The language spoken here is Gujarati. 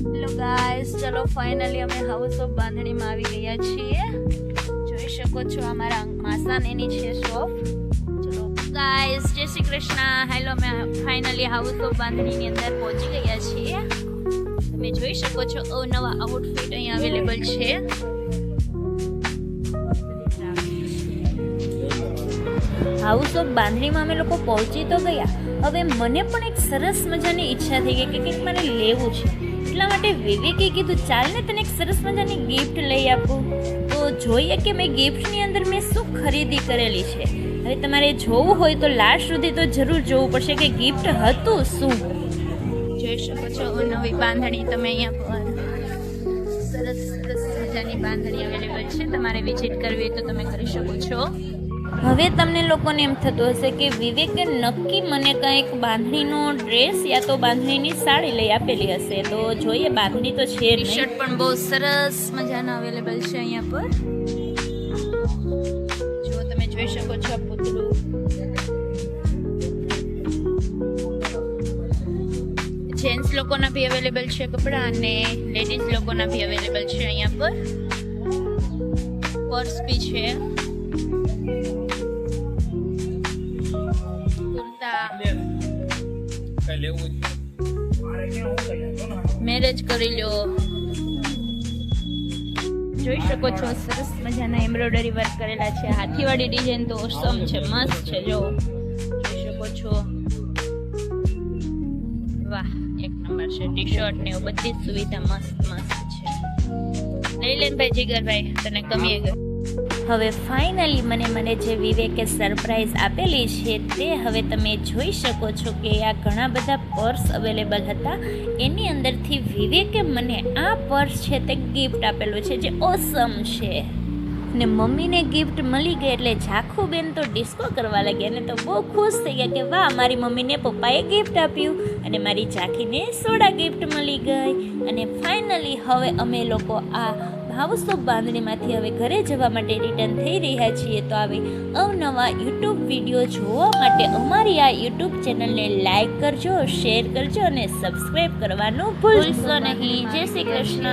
હેલો ગાઈસ ચલો ફાઇનલી અમે હાઉસ ઓફ બાંધણીમાં આવી ગયા છીએ. જોઈ શકો છો અમારા માસાનેની છે શોપ ચલો ગાઈસ જય શ્રી કૃષ્ણ. હેલો અમે ફાઇનલી હાઉસ ઓફ બાંધણીની અંદર પહોંચી ગયા છીએ. તમે જોઈ શકો છો અવનવા આઉટફિટ અહીં અવેલેબલ છે. હાઉસ ઓફ બાંધણીમાં અમે લોકો પહોંચી તો ગયા. હવે મને પણ એક સરસ મજાની ઈચ્છા થઈ ગઈ કે કંઈક મને લેવું છે. એટલા માટે વિવેકે કીધું, ચાલ ને તને એક સરસ મજાની ગિફ્ટ લઈ આપું. તો જોઈએ કે મેં ગિફ્ટની અંદર મેં શું ખરીદી કરેલી છે. હવે તમારે જોવું હોય તો લાસ્ટ સુધી તો જરૂર જોવું પડશે કે ગિફ્ટ હતું શું. જોઈ શકો છો નવી બાંધણી તમે અહીંયા સરસ સરસ મજાની બાંધણી અવેલેબલ છે. તમારે વિઝિટ કરવી હોય તો તમે કરી શકો છો. હવે તમને લોકોને એમ થતું હશે કે વિવેકે, નક્કી મને કંઈક બાંધણીનો ડ્રેસ યા તો બાંધણીની સાડી લઈ આપેલી હશે. તો જોઈએ, બાંધણી તો છે ટી શર્ટ પણ બહુ સરસ મજાના અવેલેબલ છે અહીંયા પર. જો તમે જોઈ શકો છો આ જેન્ટ્સ લોકોના બી અવેલેબલ છે કપડાં અને લેડીઝ લોકોના બી અવેલેબલ છે અહીંયા પર. પર્સ બી છે. મેરેજ કરી લો. જોઈ શકો છો, સરસ મજાના એમ્બ્રોઇડરી વર્ક કરેલા છે. હાથીવાળી ડિઝાઇન તો ઓસમ છે, મસ્ત છે, જો. જોઈ શકો છો. વાહ, એક નંબર છે. ટી શર્ટ ને બધી જ સુવિધા મસ્ત મસ્ત છે. લઈ લેન ભાઈ જીગરભાઈ તને ગમી ગયું હવે ફાઇનલી મને મને જે વિવેકે સરપ્રાઈઝ આપેલી છે તે હવે તમે જોઈ શકો છો કે આ ઘણા બધા પર્સ અવેલેબલ હતા. એની અંદરથી વિવેકે મને આ પર્સ છે તે ગિફ્ટ આપેલું છે, જે ઓસમ છે. ને મમ્મીને ગિફ્ટ મળી ગઈ એટલે ઝાખુબેન તો ડિસ્કો કરવા લાગ્યા ને તો બહુ ખુશ થઈ ગયા કે વાહ, મારી મમ્મીને પપ્પાએ ગિફ્ટ આપ્યું અને મારી ઝાંખીને સોડા ગિફ્ટ મળી ગઈ. અને ફાઇનલી હવે અમે લોકો આ હાઉસ બાંધણીમાંથી હવે ઘરે જવા માટે રિટર્ન થઈ રહ્યા છીએ. તો આવી અવનવા યુટ્યુબ વીડિયો જોવા માટે અમારી આ યુટ્યુબ ચેનલને લાઈક કરજો શેર કરજો અને સબસ્ક્રાઈબ કરવાનું ભૂલશો નહીં. જય શ્રી કૃષ્ણ.